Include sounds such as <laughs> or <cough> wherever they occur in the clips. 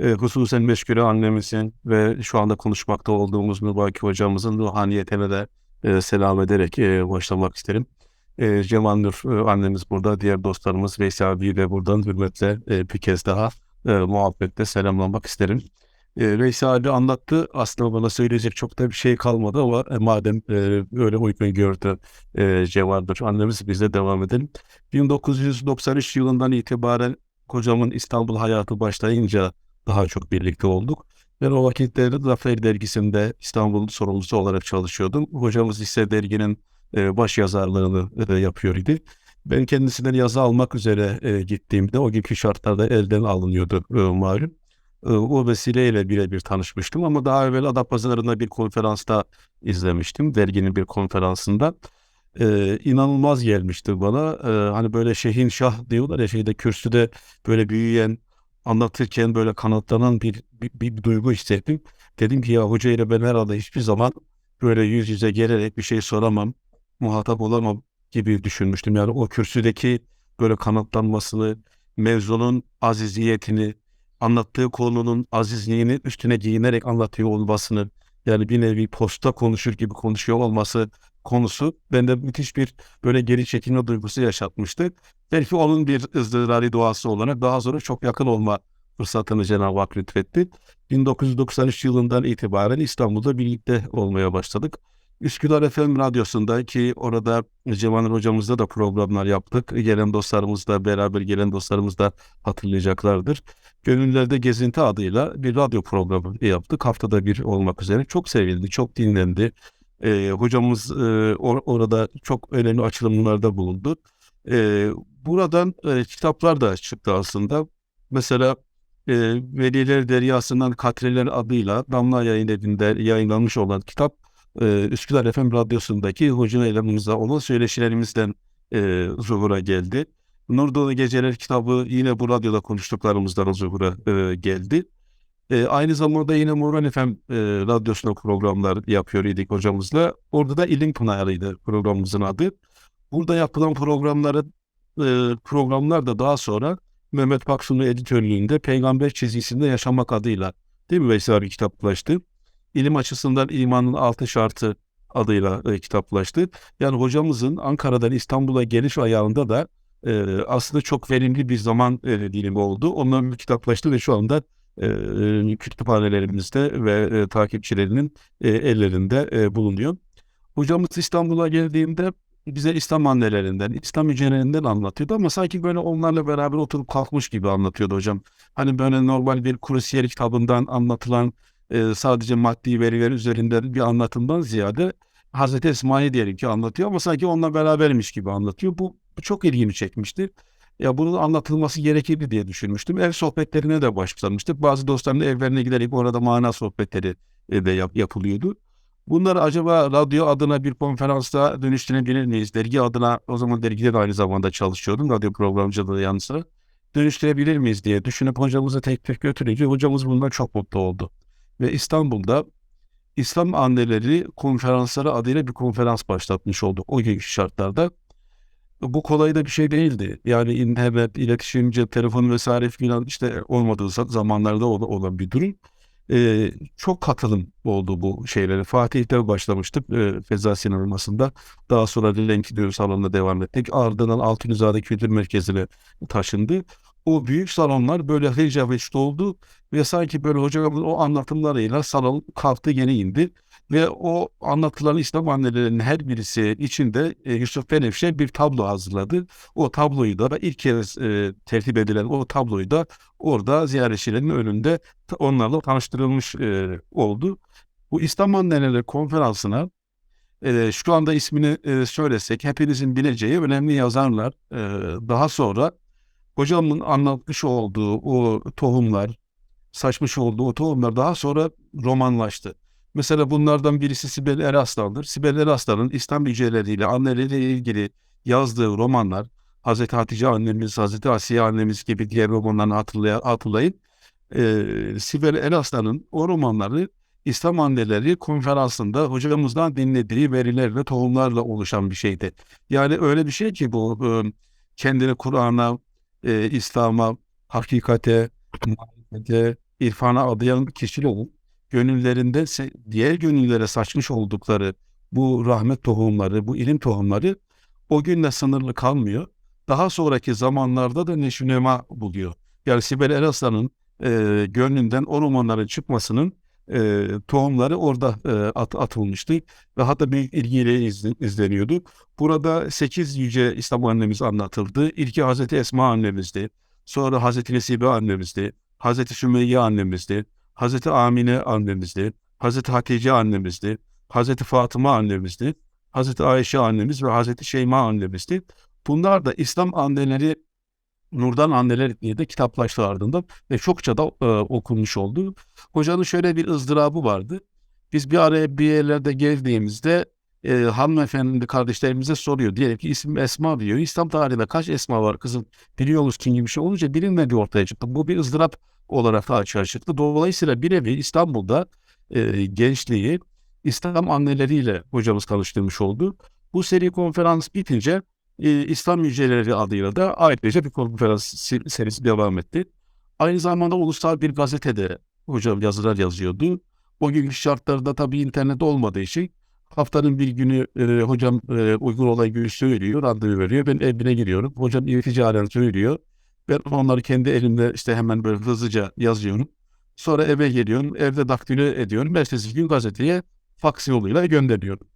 E, hususen meşgule annemizin ve şu anda konuşmakta olduğumuz mübarek hocamızın ruhaniyetine de e, selam ederek e, başlamak isterim. E, Cemal Nur e, annemiz burada, diğer dostlarımız Veysel abiyi de buradan hürmetle e, bir kez daha e, muhabbetle selamlamak isterim. E, Veysel abi anlattı. Aslında bana söyleyecek çok da bir şey kalmadı ama e, madem e, öyle uygun gördü e, Cemal Nur annemiz biz de devam edelim. 1993 yılından itibaren kocamın İstanbul hayatı başlayınca daha çok birlikte olduk. Ben o vakitlerde Zafer Dergisi'nde İstanbul sorumlusu olarak çalışıyordum. Hocamız ise derginin e, baş yazarlığını e, yapıyor idi. Ben kendisinden yazı almak üzere e, gittiğimde o günkü şartlarda elden alınıyordu e, malum. O vesileyle birebir tanışmıştım ama daha evvel Adapazarı'nda bir konferansta izlemiştim. Derginin bir konferansında. E, inanılmaz gelmişti bana. E, hani böyle Şehin Şah diyorlar ya şeyde kürsüde böyle büyüyen anlatırken böyle kanatlanan bir, bir, bir duygu hissettim. Dedim ki ya hoca ile ben herhalde hiçbir zaman böyle yüz yüze gelerek bir şey soramam, muhatap olamam gibi düşünmüştüm. Yani o kürsüdeki böyle kanatlanmasını, mevzunun aziziyetini, anlattığı konunun azizliğini üstüne giyinerek anlatıyor olmasını, yani bir nevi posta konuşur gibi konuşuyor olması konusu bende müthiş bir böyle geri çekilme duygusu yaşatmıştı. Belki onun bir ızdırari doğası olarak daha sonra çok yakın olma fırsatını Cenab-ı Hak lütfetti. 1993 yılından itibaren İstanbul'da birlikte olmaya başladık. Üsküdar FM Radyosu'nda ki orada Cemal hocamızla da programlar yaptık. Gelen dostlarımız da beraber gelen dostlarımız da hatırlayacaklardır. Gönüllerde Gezinti adıyla bir radyo programı yaptık. Haftada bir olmak üzere. Çok sevildi, çok dinlendi. E, hocamız e, or, orada çok önemli açılımlarda bulundu. E, buradan e, kitaplar da çıktı aslında. Mesela e, Veliler Deryası'ndan Katreler adıyla Damla Yayın Evi'nde yayınlanmış olan kitap e, Üsküdar FM Radyosu'ndaki hoca elemimizle olan söyleşilerimizden e, zuhura geldi. Nur Dolu Geceler kitabı yine bu radyoda konuştuklarımızdan zuhura e, geldi. E, aynı zamanda yine Moran FM e, radyosunda programlar yapıyor idik hocamızla. Orada da İlim Pınarı'ydı programımızın adı. Burada yapılan programları e, programlar da daha sonra Mehmet Paksun'un editörlüğünde Peygamber çizgisinde yaşamak adıyla değil mi Veysel abi kitaplaştı. İlim açısından imanın altı şartı adıyla e, kitaplaştı. Yani hocamızın Ankara'dan İstanbul'a geliş ayağında da e, aslında çok verimli bir zaman e, dilimi oldu. Onların kitaplaştı ve şu anda e, kütüphanelerimizde ve e, takipçilerinin e, ellerinde e, bulunuyor. Hocamız İstanbul'a geldiğinde bize İslam annelerinden, İslam hücrelerinden anlatıyordu ama sanki böyle onlarla beraber oturup kalkmış gibi anlatıyordu hocam. Hani böyle normal bir kursiyer kitabından anlatılan e, sadece maddi veriler üzerinden bir anlatımdan ziyade Hazreti Esma'yı diyelim ki anlatıyor ama sanki onunla berabermiş gibi anlatıyor. Bu, bu çok ilgimi çekmişti. Ya bunun anlatılması gerekirdi diye düşünmüştüm. Ev sohbetlerine de başlamıştık. Bazı dostlarımın evlerine giderek orada mana sohbetleri e, de yap, yapılıyordu. Bunları acaba radyo adına bir konferansta dönüştürebilir miyiz? Dergi adına o zaman dergide de aynı zamanda çalışıyordum. Radyo programcılığı yanı sıra. Dönüştürebilir miyiz diye düşünüp hocamıza teklif götürünce hocamız bundan çok mutlu oldu. Ve İstanbul'da İslam anneleri konferansları adıyla bir konferans başlatmış olduk o günkü şartlarda bu kolay da bir şey değildi. Yani internet, iletişim, cep telefonu vesaire filan işte olmadığı zamanlarda olan bir durum. Ee, çok katılım oldu bu şeylere. Fatih'te başlamıştık e, Feza Sineması'nda. Daha sonra Lenki Düğün Salonu'na devam ettik. Ardından Altınizade Kültür Merkezi'ne taşındı. O büyük salonlar böyle hıca oldu ve sanki böyle hocamın o anlatımlarıyla salon kalktı yeni indi. Ve o anlatılan İslam annelerinin her birisi içinde e, Yusuf Benefşe bir tablo hazırladı. O tabloyu da ilk kez e, tertip edilen o tabloyu da orada ziyaretçilerin önünde onlarla tanıştırılmış e, oldu. Bu İslam Anneleri Konferansı'na e, şu anda ismini e, söylesek hepinizin bileceği önemli yazarlar e, daha sonra hocamın anlatmış olduğu o tohumlar, saçmış olduğu o tohumlar daha sonra romanlaştı. Mesela bunlardan birisi Sibel Eraslan'dır. Sibel Eraslan'ın İslam yüceleriyle, anneleriyle ilgili yazdığı romanlar, Hazreti Hatice annemiz, Hazreti Asiye annemiz gibi diğer romanlarını hatırlay hatırlayın. Ee, Sibel Eraslan'ın o romanları İslam anneleri konferansında hocamızdan dinlediği verilerle, tohumlarla oluşan bir şeydi. Yani öyle bir şey ki bu e, kendini Kur'an'a, e, İslam'a, hakikate, marifete, irfana adayan kişilerin gönüllerinde diğer gönüllere saçmış oldukları bu rahmet tohumları, bu ilim tohumları o günle sınırlı kalmıyor. Daha sonraki zamanlarda da neşünema buluyor. Yani Sibel Eraslan'ın e, gönlünden o romanların çıkmasının e, tohumları orada e, at, atılmıştı ve hatta büyük ilgiyle izle- izleniyordu. Burada 8 yüce İslam annemiz anlatıldı. İlki Hazreti Esma annemizdi. Sonra Hazreti Nesibe annemizdi. Hazreti Sümeyye annemizdi. Hazreti Amine annemizdi. Hazreti Hatice annemizdi. Hazreti Fatıma annemizdi. Hazreti Ayşe annemiz ve Hazreti Şeyma annemizdi. Bunlar da İslam anneleri Nurdan Anneler diye de kitaplaştı ve çokça da e, okunmuş oldu. Hocanın şöyle bir ızdırabı vardı. Biz bir araya bir yerlerde geldiğimizde e, hanımefendi kardeşlerimize soruyor. Diyelim ki isim Esma diyor. İslam tarihinde kaç Esma var kızım biliyor musun gibi bir şey olunca bilinmediği ortaya çıktı. Bu bir ızdırap olarak da açığa çıktı. Dolayısıyla bir nevi İstanbul'da e, gençliği İslam anneleriyle hocamız tanıştırmış oldu. Bu seri konferans bitince e, İslam Yüceleri adıyla da ayrıca bir konferans se- serisi devam etti. Aynı zamanda ulusal bir gazetede hocam yazılar yazıyordu. O günkü şartlarda tabii internet olmadığı için haftanın bir günü e, hocam e, uygun olan günü söylüyor, randevu veriyor. Ben evine giriyorum. Hocam irticalen söylüyor. Ben onları kendi elimde işte hemen böyle hızlıca yazıyorum. Sonra eve geliyorum, evde daktilo ediyorum. Ertesi gün gazeteye faks yoluyla gönderiyorum.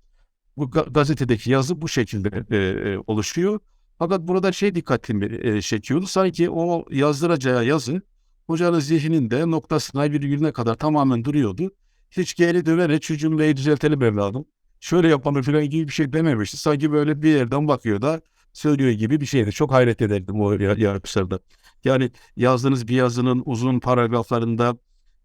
Bu ga- gazetedeki yazı bu şekilde e, e, oluşuyor. Fakat burada şey dikkatimi e, çekiyordu. Sanki o yazdıracağı yazı hocanın zihninde noktasına virgülüne kadar tamamen duruyordu. Hiç geri dönerek şu cümleyi düzeltelim evladım. Şöyle yapalım falan gibi bir şey dememişti. Sanki böyle bir yerden bakıyor da söylüyor gibi bir şeydi. Çok hayret ederdim o ya- yapışlarda. Yani yazdığınız bir yazının uzun paragraflarında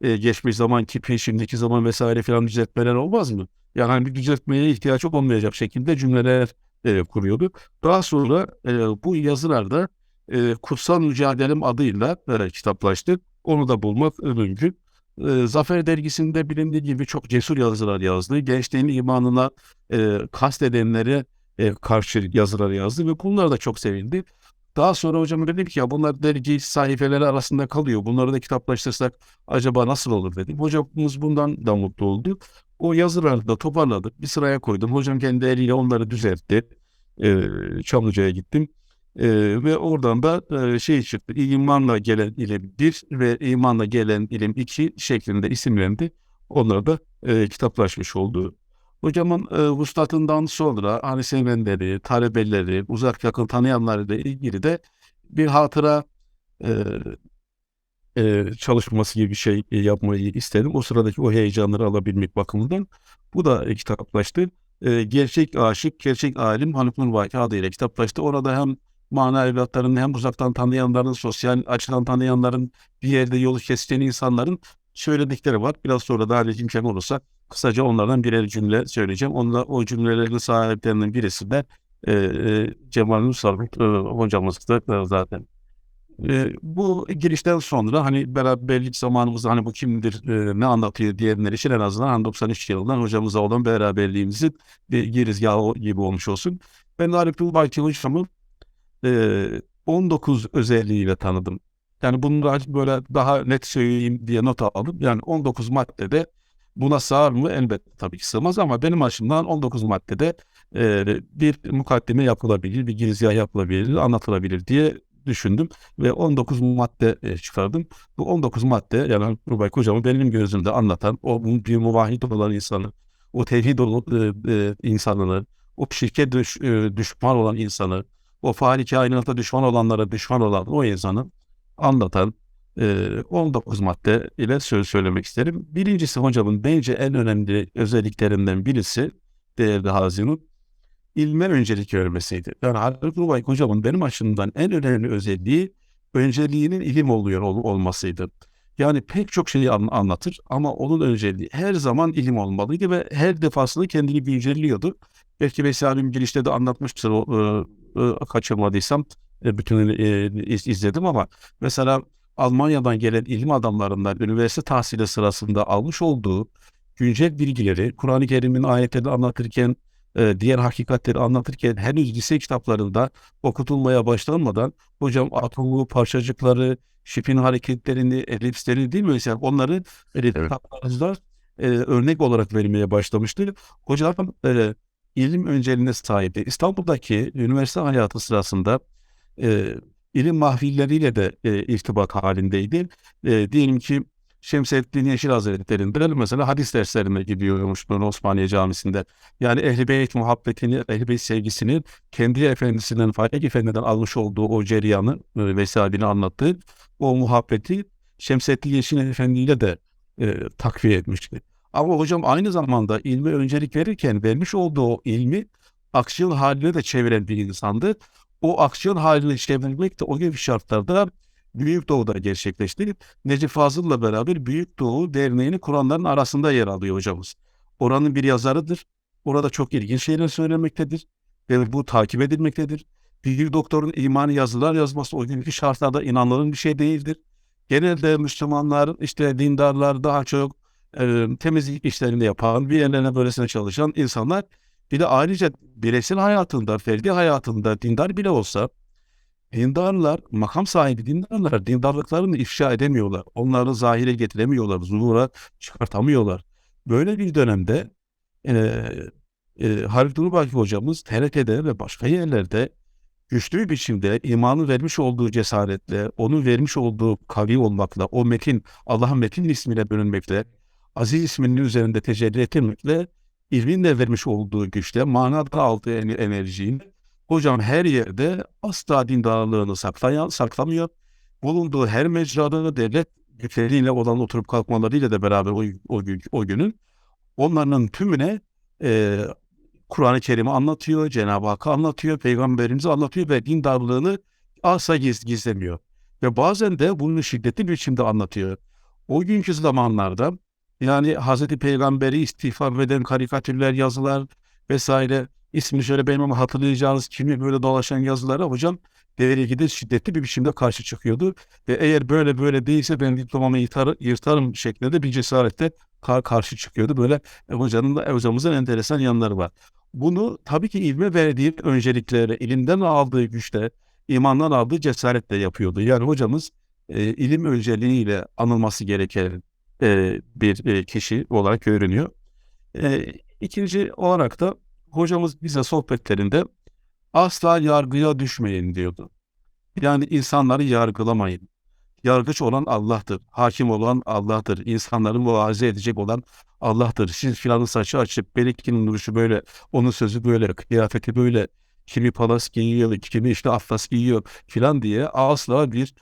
e, geçmiş zaman kipi, şimdiki zaman vesaire falan düzeltmeler olmaz mı? Yani hani bir düzeltmeye ihtiyaç olmayacak şekilde cümleler e, kuruyordu. Daha sonra e, bu yazılarda e, Kutsal Mücadelem adıyla e, kitaplaştı. Onu da bulmak mümkün. E, Zafer dergisinde bilindiği gibi çok cesur yazılar yazdı. Gençliğin imanına e, kastedenlere e, karşı yazılar yazdı ve bunlar da çok sevindi. Daha sonra hocam dedim ki ya bunlar dergi sayfeleri arasında kalıyor. Bunları da kitaplaştırsak acaba nasıl olur dedim. Hocamız bundan da mutlu oldu. O yazıları da toparladık. Bir sıraya koydum. Hocam kendi eliyle onları düzeltti. Ee, Çamlıca'ya gittim. Ee, ve oradan da e, şey çıktı. İmanla gelen ilim 1 ve imanla gelen ilim 2 şeklinde isimlendi. Onlar da e, kitaplaşmış oldu. Hocamın e, vuslatından sonra hani sevenleri, talebeleri, uzak yakın tanıyanlarla ilgili de bir hatıra e, e, çalışması gibi bir şey yapmayı istedim. O sıradaki o heyecanları alabilmek bakımından. Bu da e, kitaplaştı. E, gerçek aşık, gerçek alim Haluk Nurvaki adıyla kitaplaştı. Orada hem mana evlatlarının hem uzaktan tanıyanların, sosyal açıdan tanıyanların, bir yerde yolu kesilen insanların söyledikleri var. Biraz sonra da hani imkan olursa kısaca onlardan birer cümle söyleyeceğim. Onlar, o cümlelerin sahiplerinden birisi de e, e, Cemal Nursal e, hocamız da e, zaten. E, bu girişten sonra hani beraberlik zamanımızda hani bu kimdir, e, ne anlatıyor diyenler için en azından hani 93 yılından hocamıza olan beraberliğimizin bir girizgahı gibi olmuş olsun. Ben Arif Ulbaki hocamı e, 19 özelliğiyle tanıdım. Yani bunu da böyle daha net söyleyeyim diye not aldım. Yani 19 maddede buna sığar mı? Elbette tabii ki sığmaz ama benim açımdan 19 maddede e, bir mukaddime yapılabilir, bir girizgah yapılabilir, anlatılabilir diye düşündüm ve 19 madde e, çıkardım. Bu 19 madde yani Rubay Hocam'ı benim gözümde anlatan o bir muvahhid olan insanı, o tevhid olan e, e, insanını, o şirket düş, e, düşman olan insanı, o fahri kainata düşman olanlara düşman olan o insanı anlatan e, 19 madde ile söz söylemek isterim. Birincisi hocamın bence en önemli özelliklerinden birisi değerli Hazinun ilme öncelik vermesiydi. Yani Haluk Rubay hocamın benim açımdan en önemli özelliği önceliğinin ilim oluyor ol- olmasıydı. Yani pek çok şeyi an- anlatır ama onun önceliği her zaman ilim olmalıydı ve her defasında kendini güncelliyordu. Belki Veysel girişte de anlatmıştır o e, e, kaçırmadıysam bütününü e, iz- izledim ama mesela Almanya'dan gelen ilim adamlarından üniversite tahsili sırasında almış olduğu güncel bilgileri Kur'an-ı Kerim'in ayetlerini anlatırken e, diğer hakikatleri anlatırken henüz lise kitaplarında okutulmaya başlanmadan hocam atomu, parçacıkları, şipin hareketlerini, elipsleri değil mi? Mesela onları e, Evet. kitaplarımızda e, örnek olarak vermeye başlamıştır. Hocam e, ilim önceliğine sahipti. İstanbul'daki üniversite hayatı sırasında e, ilim mahfilleriyle de e, irtibat halindeydi. E, diyelim ki Şemsettin Yeşil Hazretleri'nde mesela hadis derslerine gidiyormuş böyle Osmaniye Camisi'nde. Yani Ehl-i Beyt muhabbetini, Ehl-i Beyt sevgisini kendi efendisinden, Faik Efendi'den almış olduğu o cereyanı e, vesaireni anlattığı o muhabbeti Şemsettin Yeşil Efendi ile de e, takviye etmişti. Ama hocam aynı zamanda ilme öncelik verirken vermiş olduğu ilmi aksiyon haline de çeviren bir insandı. O aksiyon haline çevirmek de o gibi şartlarda Büyük Doğu'da gerçekleşti. Necip Fazıl'la beraber Büyük Doğu Derneği'ni kuranların arasında yer alıyor hocamız. Oranın bir yazarıdır. Orada çok ilginç şeyler söylemektedir. Ve bu takip edilmektedir. Bir doktorun imanı yazılar yazması o günkü şartlarda inanılır bir şey değildir. Genelde Müslümanlar, işte dindarlar daha çok e, temizlik işlerini yapan, bir yerlerine böylesine çalışan insanlar. Bir de ayrıca bireysel hayatında, ferdi hayatında dindar bile olsa dindarlar, makam sahibi dindarlar dindarlıklarını ifşa edemiyorlar. Onları zahire getiremiyorlar, zuhura çıkartamıyorlar. Böyle bir dönemde e, e, Halil Durubaki hocamız TRT'de ve başka yerlerde güçlü bir biçimde imanı vermiş olduğu cesaretle, onun vermiş olduğu kavi olmakla, o metin, Allah'ın metin ismiyle bölünmekle, aziz isminin üzerinde tecelli etmekle, ilminle vermiş olduğu güçle, manada aldığı enerjiyi, hocam her yerde asla dindarlığını saklayan, saklamıyor. Bulunduğu her mecrada devlet güçleriyle olan oturup kalkmalarıyla da beraber o, o, o günün onların tümüne e, Kur'an-ı Kerim'i anlatıyor, Cenab-ı Hakk'ı anlatıyor, Peygamberimizi anlatıyor ve dindarlığını asla giz, gizlemiyor. Ve bazen de bunu şiddetli bir biçimde anlatıyor. O günkü zamanlarda yani Hazreti Peygamber'i istifam eden karikatürler, yazılar vesaire ismini şöyle benim ama hatırlayacağınız kimi böyle dolaşan yazılara hocam devre şiddetli bir biçimde karşı çıkıyordu. Ve eğer böyle böyle değilse ben diplomamı yırtar, yırtarım şeklinde bir cesaretle kar karşı çıkıyordu. Böyle e, hocanın da hocamızın enteresan yanları var. Bunu tabii ki ilme verdiği öncelikleri, ilimden aldığı güçle, imandan aldığı cesaretle yapıyordu. Yani hocamız e, ilim önceliğiyle anılması gereken e, bir e, kişi olarak görünüyor. E, ikinci olarak da hocamız bize sohbetlerinde asla yargıya düşmeyin diyordu. Yani insanları yargılamayın. Yargıç olan Allah'tır. Hakim olan Allah'tır. İnsanları muaze edecek olan Allah'tır. Siz filanın saçı açıp Belik'in duruşu böyle, onun sözü böyle, kıyafeti böyle, kimi palas giyiyor, kimi işte atlas giyiyor filan diye asla bir,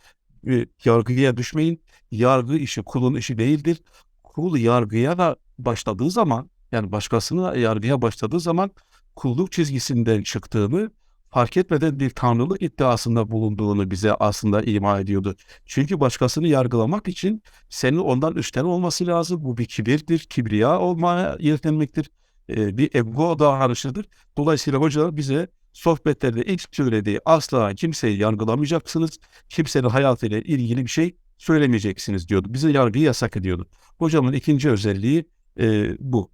bir yargıya düşmeyin. Yargı işi kulun işi değildir. Kul yargıya da başladığı zaman yani başkasını yargıya başladığı zaman kulluk çizgisinden çıktığını fark etmeden bir tanrılık iddiasında bulunduğunu bize aslında ima ediyordu. Çünkü başkasını yargılamak için senin ondan üstten olması lazım. Bu bir kibirdir, kibriya olmaya yetenmektir. Ee, bir ego davranışıdır. Dolayısıyla hoca bize sohbetlerde ilk söylediği asla kimseyi yargılamayacaksınız. Kimsenin hayatıyla ilgili bir şey söylemeyeceksiniz diyordu. Bize yargıyı yasak ediyordu. Hocamın ikinci özelliği e, bu.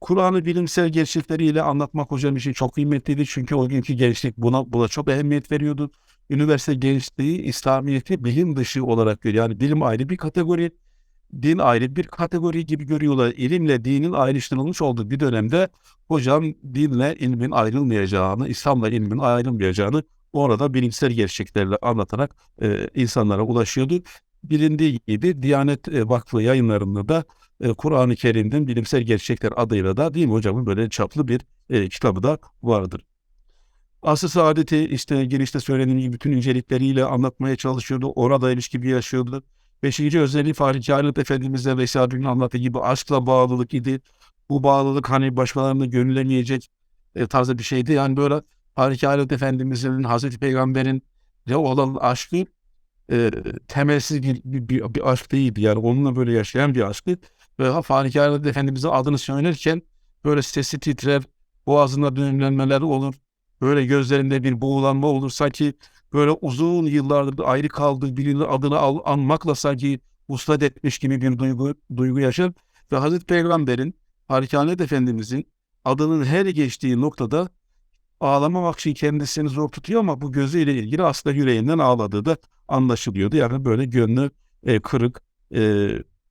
Kur'an'ı bilimsel gerçekleriyle anlatmak hocam için çok kıymetliydi. Çünkü o günkü gençlik buna, buna çok ehemmiyet veriyordu. Üniversite gençliği İslamiyet'i bilim dışı olarak görüyor. Yani bilim ayrı bir kategori, din ayrı bir kategori gibi görüyorlar. İlimle dinin ayrıştırılmış olduğu bir dönemde hocam dinle ilmin ayrılmayacağını, İslam'la ilmin ayrılmayacağını orada bilimsel gerçeklerle anlatarak e, insanlara ulaşıyordu. Bilindiği gibi Diyanet e, Vakfı yayınlarında da e, Kur'an-ı Kerim'den bilimsel gerçekler adıyla da değil mi hocamın böyle çaplı bir e, kitabı da vardır. Asıl saadeti işte girişte söylediğim gibi bütün incelikleriyle anlatmaya çalışıyordu. Orada ilişki bir yaşıyordu. Beşinci özelliği Fahri Kainat Efendimiz'e Veysel anlattığı gibi aşkla bağlılık idi. Bu bağlılık hani başkalarını gönüllemeyecek e, tarzda bir şeydi. Yani böyle Fahri Kainat Efendimiz'in, Hazreti Peygamber'in ne olan aşkı e, temelsiz bir, bir, bir, aşk değildi. Yani onunla böyle yaşayan bir aşktı. Ve Fahri Efendimiz'in adını söylerken böyle sesi titrer, boğazında düğümlenmeler olur. Böyle gözlerinde bir boğulanma olur. Sanki böyle uzun yıllardır ayrı kaldığı birinin adını al, anmakla sanki uslat etmiş gibi bir duygu, duygu yaşar. Ve Hazreti Peygamber'in, Harikanet Efendimiz'in adının her geçtiği noktada ağlamamak için kendisini zor tutuyor ama bu gözüyle ilgili aslında yüreğinden ağladığı da anlaşılıyordu. Yani böyle gönlü e, kırık, e,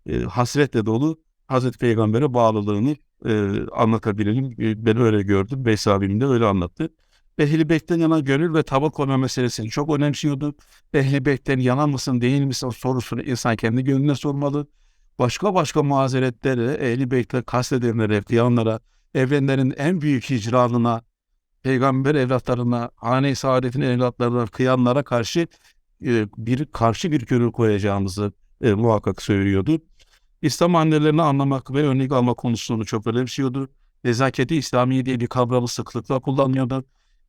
e, hasretle dolu Hazreti Peygamber'e bağlılığını e, anlatabilirim. E, ben öyle gördüm. Veys abim de öyle anlattı. Ehli Beyt'ten yana gönül ve tavır koyma meselesini çok önemsiyordu. Ehli Beyt'ten yana mısın değil misin sorusunu insan kendi gönlüne sormalı. Başka başka mazeretleri Ehli Beyt'le kastedenlere, kıyanlara, evrenlerin en büyük hicranına, peygamber evlatlarına, hane-i saadetin evlatlarına, kıyanlara karşı e, bir karşı bir gönül koyacağımızı e, muhakkak söylüyordu. İslam annelerini anlamak ve örnek alma konusunu çok önemsiyordu. Nezaketi İslami diye bir kavramı sıklıkla kullanıyordu.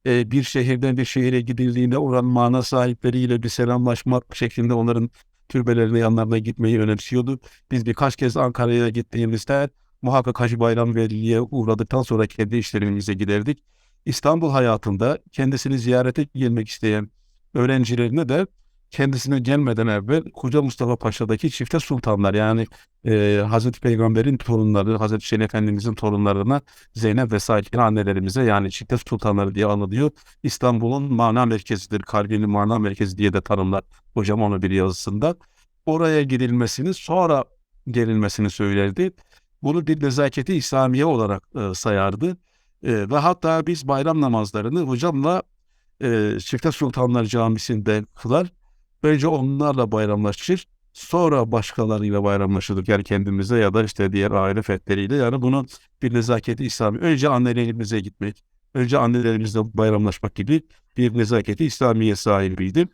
E, bir şehirden bir şehire gidildiğinde oranın mana sahipleriyle bir selamlaşmak şeklinde onların türbelerine yanlarına gitmeyi önemsiyordu. Biz birkaç kez Ankara'ya gittiğimizde muhakkak Hacı Bayram Veli'ye uğradıktan sonra kendi işlerimize giderdik. İstanbul hayatında kendisini ziyarete gelmek isteyen öğrencilerine de kendisine gelmeden evvel Koca Mustafa Paşa'daki çifte sultanlar yani e, Hazreti Peygamber'in torunları, Hazreti Hüseyin Efendimiz'in torunlarına Zeynep ve annelerimize yani çifte sultanları diye anılıyor. İstanbul'un mana merkezidir, kalbinin mana merkezi diye de tanımlar hocam onu bir yazısında. Oraya gidilmesini sonra gelinmesini söylerdi. Bunu bir nezaketi İslamiye olarak e, sayardı. E, ve hatta biz bayram namazlarını hocamla e, Çifte Sultanlar Camisi'nde kılar. Önce onlarla bayramlaşır. Sonra başkalarıyla bayramlaşırdık. Yani kendimize ya da işte diğer aile fertleriyle. Yani bunun bir nezaketi İslami. Önce annelerimize gitmek. Önce annelerimizle bayramlaşmak gibi bir nezaketi İslamiye sahibiydi.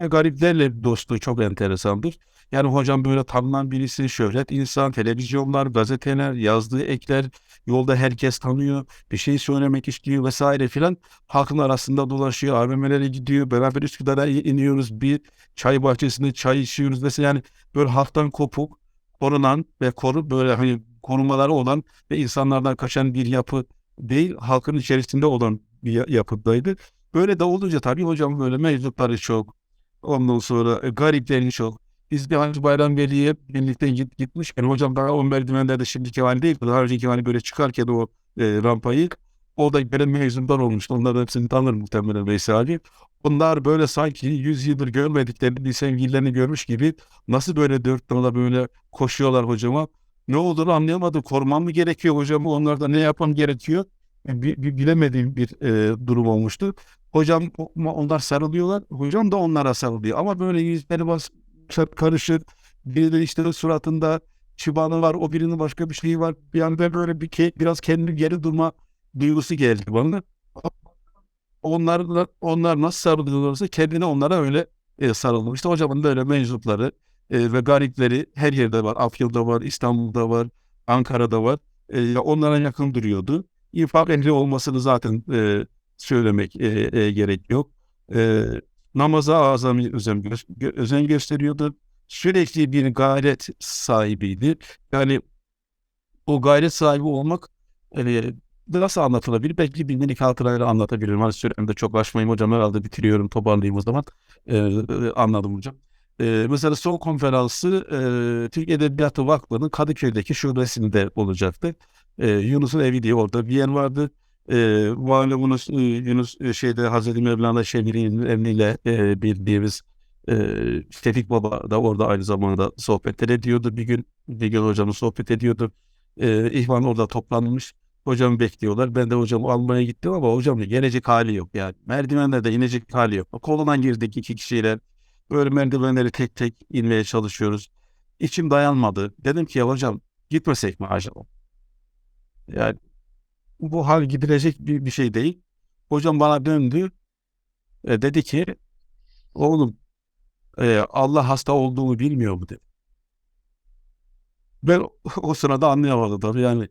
Gariplerle dostluğu çok enteresandır. Yani hocam böyle tanınan birisi, şöhret insan, televizyonlar, gazeteler, yazdığı ekler, yolda herkes tanıyor, bir şey söylemek istiyor vesaire filan. Halkın arasında dolaşıyor, AVM'lere gidiyor, beraber Üsküdar'a iniyoruz, bir çay bahçesinde çay içiyoruz mesela yani böyle halktan kopuk, korunan ve koru böyle hani korumaları olan ve insanlardan kaçan bir yapı değil, halkın içerisinde olan bir yapıdaydı. Böyle de olunca tabii hocam böyle mevcutları çok, ondan sonra e, gariplerini çok, biz bir Hacı Bayram Veli'ye birlikte git, gitmişken hocam daha o merdivenlerde şimdiki hali değil. Daha önceki hali böyle çıkarken o e, rampayı o da benim mezundan olmuştu. Onlar hepsini tanır muhtemelen Veysel abi. Onlar böyle sanki 100 yıldır görmediklerini bir sevgililerini görmüş gibi nasıl böyle dört nala böyle koşuyorlar hocama. Ne olduğunu anlayamadım. Korumam mı gerekiyor hocam? Onlarda ne yapmam gerekiyor? Bir, bir bilemediğim bir e, durum olmuştu. Hocam onlar sarılıyorlar. Hocam da onlara sarılıyor. Ama böyle yüzleri bas, karışır. Biri işte suratında çıbanı var, o birinin başka bir şeyi var. Bir anda böyle bir ke biraz kendi geri durma duygusu geldi bana. Onlar, onlar nasıl sarılıyorlarsa kendine onlara öyle e, sarıldım. İşte hocamın böyle meczupları e, ve garipleri her yerde var. Afyon'da var, İstanbul'da var, Ankara'da var. E, onlara yakın duruyordu. İnfak ehli olmasını zaten e, söylemek e, e, gerek yok. E, namaza azami özen, gö- özen gösteriyordu. Sürekli bir gayret sahibiydi. Yani o gayret sahibi olmak yani nasıl anlatılabilir? Belki bir minik hatırayla anlatabilirim. Hani süremde çok açmayayım hocam herhalde bitiriyorum toparlayayım o zaman. Ee, anladım hocam. Ee, mesela son konferansı e, Türk Edebiyatı Vakfı'nın Kadıköy'deki şubesinde olacaktı. Ee, Yunus'un evi diye orada bir yer vardı e, malumunuz e, Yunus e, şeyde Hazreti Mevlana Şemiri'nin emriyle e, bildiğimiz e, Tevfik Baba da orada aynı zamanda sohbetler ediyordu. Bir gün bir gün hocamı sohbet ediyordu. E, İhvan orada toplanmış. Hocamı bekliyorlar. Ben de hocamı almaya gittim ama hocam gelecek hali yok yani. Merdivenlerde inecek hali yok. Kolundan girdik iki kişiyle. Böyle merdivenleri tek tek inmeye çalışıyoruz. İçim dayanmadı. Dedim ki ya hocam gitmesek mi acaba? Yani bu hal gidilecek bir, bir şey değil. Hocam bana döndü. E, dedi ki oğlum e, Allah hasta olduğunu bilmiyor mu dedi. Ben <laughs> o sırada anlayamadım tabii yani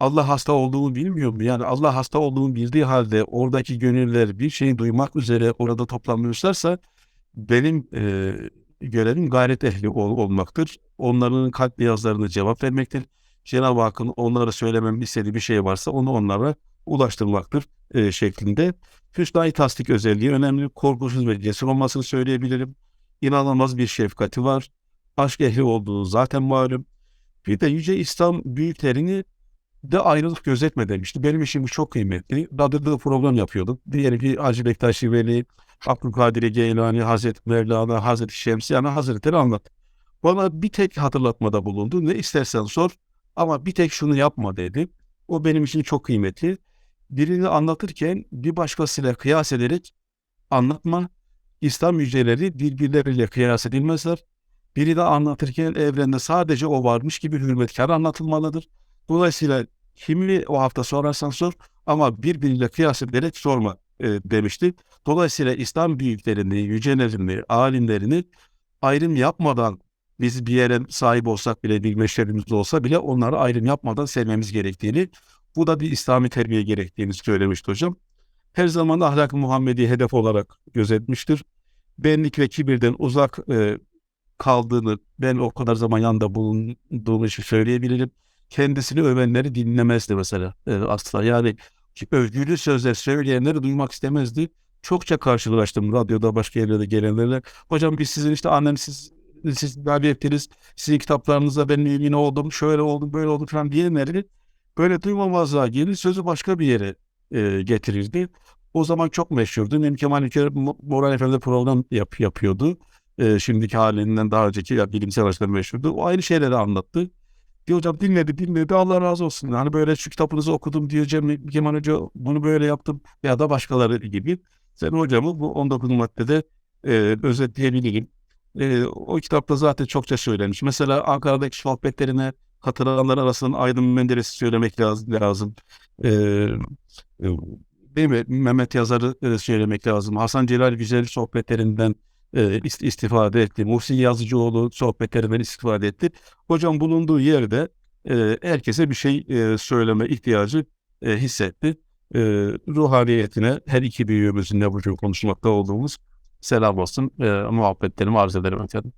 Allah hasta olduğunu bilmiyor mu? Yani Allah hasta olduğunu bildiği halde oradaki gönüller bir şeyi duymak üzere orada toplanmışlarsa benim e, görevim gayret ehli ol, olmaktır. Onların kalp yazlarını cevap vermektir. Cenab-ı Hakk'ın onlara söylemem istediği bir şey varsa onu onlara ulaştırmaktır e, şeklinde. Hüsnü tasdik özelliği önemli. Korkusuz ve cesur olmasını söyleyebilirim. İnanılmaz bir şefkati var. Aşk ehli olduğu zaten malum. Bir de Yüce İslam büyüklerini de ayrılık gözetme demişti. Benim bu çok kıymetli. Radyoda da program yapıyordum. Diyelim ki Hacı Bektaş Veli, Abdülkadir Geylani, Hazreti Mevlana, Hazreti Şemsiyane Hazretleri anlat. Bana bir tek hatırlatmada bulundu. Ne istersen sor ama bir tek şunu yapma dedi. O benim için çok kıymetli. Birini anlatırken bir başkasıyla kıyas ederek anlatma. İslam yüceleri birbirleriyle kıyas edilmezler. Biri de anlatırken evrende sadece o varmış gibi hürmetkar anlatılmalıdır. Dolayısıyla kimi o hafta sorarsan sor ama birbiriyle kıyas ederek sorma e, demişti. Dolayısıyla İslam büyüklerini, yücelerini, alimlerini ayrım yapmadan biz bir yere sahip olsak bile, bir meşrebimiz olsa bile onları ayrım yapmadan sevmemiz gerektiğini, bu da bir İslami terbiye gerektiğini söylemişti hocam. Her zaman ahlak-ı Muhammedi hedef olarak gözetmiştir. Benlik ve kibirden uzak e, kaldığını, ben o kadar zaman yanında bulunduğum için söyleyebilirim. Kendisini övenleri dinlemezdi mesela e, asla. Yani övgülü sözler söyleyenleri duymak istemezdi. Çokça karşılaştım radyoda başka yerlerde gelenlerle. Hocam biz sizin işte annem siz siz tabi ettiniz. Sizin kitaplarınızda ben mümin oldum, şöyle oldum, böyle oldum falan diyenleri böyle duymamazlığa gelir sözü başka bir yere e, getirirdi. O zaman çok meşhurdu. Mem Kemal Ülker Moral Efendi program yap, yapıyordu. E, şimdiki halinden daha önceki ya, bilimsel açıdan meşhurdu. O aynı şeyleri anlattı. Diyor hocam dinledi dinledi Allah razı olsun. Hani böyle şu kitabınızı okudum diyor Cem Kemal Hoca bunu böyle yaptım ya da başkaları gibi. Sen hocamı bu 19 maddede e, özetleyebilirim. E, o kitapta zaten çokça söylemiş. Mesela Ankara'daki sohbetlerine katılanlar arasında Aydın Menderes'i söylemek lazım. E, değil mi? Mehmet Yazar'ı söylemek lazım. Hasan Celal Güzel sohbetlerinden e, istifade etti. Muhsin Yazıcıoğlu sohbetlerinden istifade etti. Hocam bulunduğu yerde e, herkese bir şey e, söyleme ihtiyacı e, hissetti. E, ruhaniyetine her iki büyüğümüzün de bugün konuşmakta olduğumuz selam olsun. E, muhabbetlerimi arz ederim efendim.